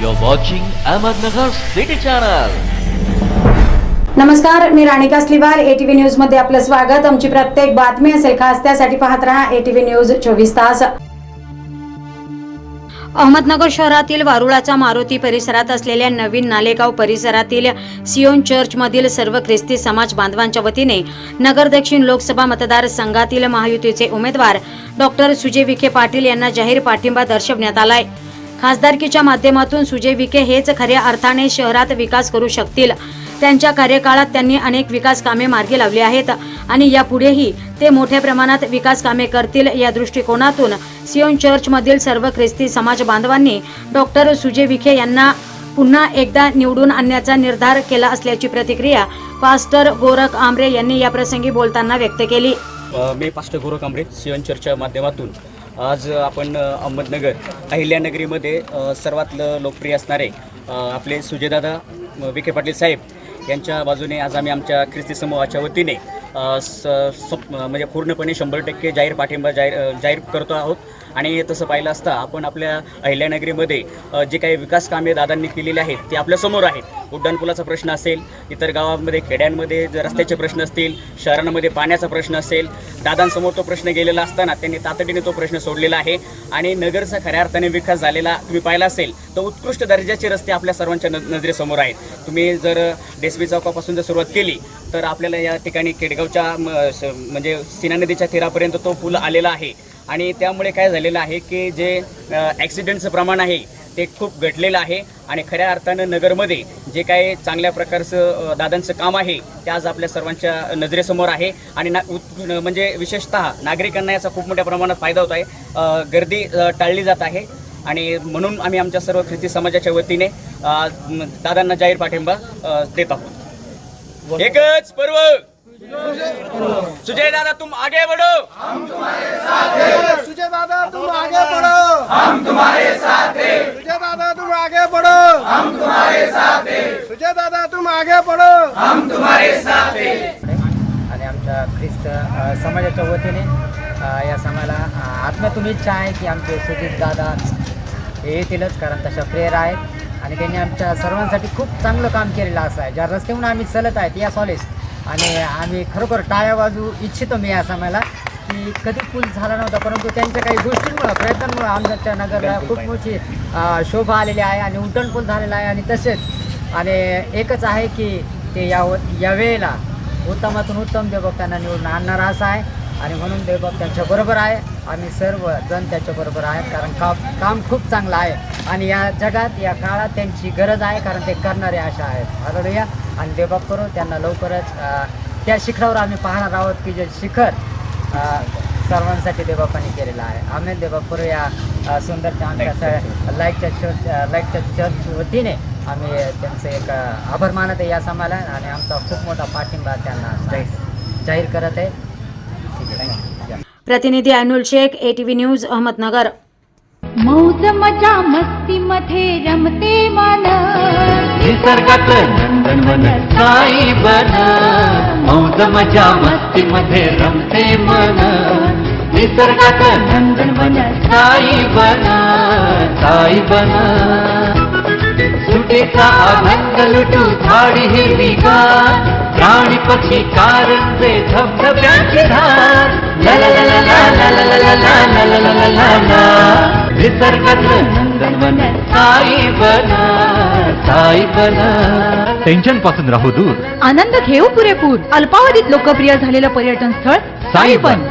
You're watching Ahmednagar City Channel. नमस्कार मी Ranika स्लिवाल. ATV न्यूजमध्ये आपलं स्वागत. आमची प्रत्येक बातमी असेल खास त्यासाठी पाहत रहा एटीव्ही न्यूज चोवीस तास. अहमदनगर शहरातील वारुळाचा मारुती परिसरात असलेल्या नवीन नालेगाव परिसरातील सियोन चर्चमधील सर्व ख्रिस्ती समाज बांधवांच्या वतीने नगर दक्षिण लोकसभा मतदारसंघातील महायुतीचे उमेदवार डॉक्टर सुजय विखे पाटील यांना जाहीर पाठिंबा दर्शवण्यात आलाय. खासदारकीच्या माध्यमातून सुजय विखे हेच खऱ्या अर्थाने शहरात विकास करू शकतील. त्यांच्या कार्यकाळात त्यांनी अनेक विकास कामे मार्गी लावली आहेत आणि यापुढेही ते मोठ्या प्रमाणात विकास कामे करतील या दृष्टिकोनातून सियोन चर्चमधील सर्व ख्रिस्ती समाज बांधवांनी डॉक्टर सुजय विखे यांना पुन्हा एकदा निवडून आणण्याचा निर्धार केला असल्याची प्रतिक्रिया पास्टर गोरख आमरे यांनी या प्रसंगी बोलताना व्यक्त केली. मी पास्टर गोरख आमरे सियन चर्चच्या माध्यमातून. आज आपण अहमदनगर अहिल्यानगरीमध्ये सर्वात लोकप्रिय असणारे आपले सुजयदादा विखे पाटील साहेब यांच्या बाजूने आज आम्ही आमच्या ख्रिस्ती समूहाच्या वतीने स म्हणजे पूर्णपणे शंभर टक्के जाहीर पाठिंबा जाहीर जाहीर करतो आहोत. आणि तसं पाहिलं असता आपण आपल्या अहिल्यानगरीमध्ये जे काही विकास कामे दादांनी केलेली आहेत ते आपल्यासमोर आहेत. उड्डाणपुलाचा प्रश्न असेल इतर गावांमध्ये खेड्यांमध्ये जर रस्त्याचे प्रश्न असतील शहरांमध्ये पाण्याचा प्रश्न असेल दादांसमोर तो प्रश्न गेलेला असताना त्यांनी तातडीने तो प्रश्न सोडलेला आहे. आणि नगरचा खऱ्या अर्थाने विकास झालेला तुम्ही पाहिला असेल तर उत्कृष्ट दर्जाचे रस्ते आपल्या सर्वांच्या न नजरेसमोर आहेत. तुम्ही जर डेसबी चौकापासून जर सुरुवात केली तर आपल्याला या ठिकाणी केडगावच्या म, स- म्हणजे सीना नदीच्या तीरापर्यंत तो पूल आलेला आहे. आणि त्यामुळे काय झालेलं आहे की जे ॲक्सिडेंटचं प्रमाण आहे ते खूप घटलेलं आहे. आणि खऱ्या अर्थानं नगरमध्ये जे काही चांगल्या प्रकारचं दादांचं काम आहे ते आज आपल्या सर्वांच्या नजरेसमोर आहे. आणि ना म्हणजे विशेषतः नागरिकांना याचा खूप मोठ्या प्रमाणात फायदा होत आहे. गर्दी टाळली जात आहे. आणि म्हणून आम्ही आमच्या सर्व ख्रिस्ती समाजाच्या वतीने दादांना जाहीर पाठिंबा देत आहोत. एकच पर्व! सुजय दादा तुम आगे बढ़ो। सुजय दादा तुम आगे बढ़ो। हम तुम्हारे साथ हैं सुजय दादा तुम आगे बढ़ो। हम तुम्हारे साथ हैं सुजय दादा तुम आगे बढ़ो। आणि आमच्या ख्रिस्त समाजाच्या वतीने या समाजाला अ, आत्म्यातून इच्छा आहे की आमचे सुजित दादा हे येतीलच कारण तशा प्रेयर आहेत. आणि त्यांनी आमच्या सर्वांसाठी खूप चांगलं काम केलेलं असं आहे. ज्या रस्त्याहून आम्ही चलत आहेत या सॉलेज आणि आम्ही खरोखर टाळ्या वाजू इच्छितो मी या समाजाला की कधी पूल झाला नव्हता परंतु त्यांच्या काही गोष्टींमुळं प्रयत्नांमुळं आमच्या नगरला खूप मोठी शोभा आलेली आहे आणि उड्डाण पूल झालेला आहे आणि तसेच आणि एकच आहे की ते या या वेळेला उत्तमातून उत्तम देवभक्तांना निवडून आणणार असं आहे आणि म्हणून देवभक्त त्यांच्या बरोबर आहे. आम्ही सर्व जण त्याच्या बरोबर आहेत कारण काम काम खूप चांगलं आहे. आणि या जगात या काळात त्यांची गरज आहे कारण ते करणारे अशा आहेत. हालेलुया आणि देवभक्त करू त्यांना लवकरच त्या शिखरावर आम्ही पाहणार आहोत की जे शिखर सर्वांसाठी देवबापांनी केलेलं आहे. आम्ही देवबापूर या अं, सुंदरच्या आमच्या लाईटच्या चर्च लाईटच्या चर्च वतीने आम्ही त्यांचं एक आभार मानत आहे या समाला आणि आमचा खूप मोठा पाठिंबा त्यांना जाहीर जाहीर करत आहे. ठीक आहे. प्रतिनिधी अनुल शेख एटीव्ही न्यूज अहमदनगर. मौज मजा मस्ती मध्ये रमते मन. निसर्गात नंदनवन साई बन. मौज मजा मस्ती मध्ये रमते मन. निसर्गात नंदनवन साई बन. साई बन. देशाचा अभंग लुटू झाडी हिरवी गार प्राणी पक्षी कारंजे धबधब्यांची धार निसर्गातलं नंदनवन साई बना साई बना टेन्शनपासून राहू दूर आनंद घेऊ पुरेपूर अल्पावधीत लोकप्रिय झालेलं पर्यटन स्थळ साईपन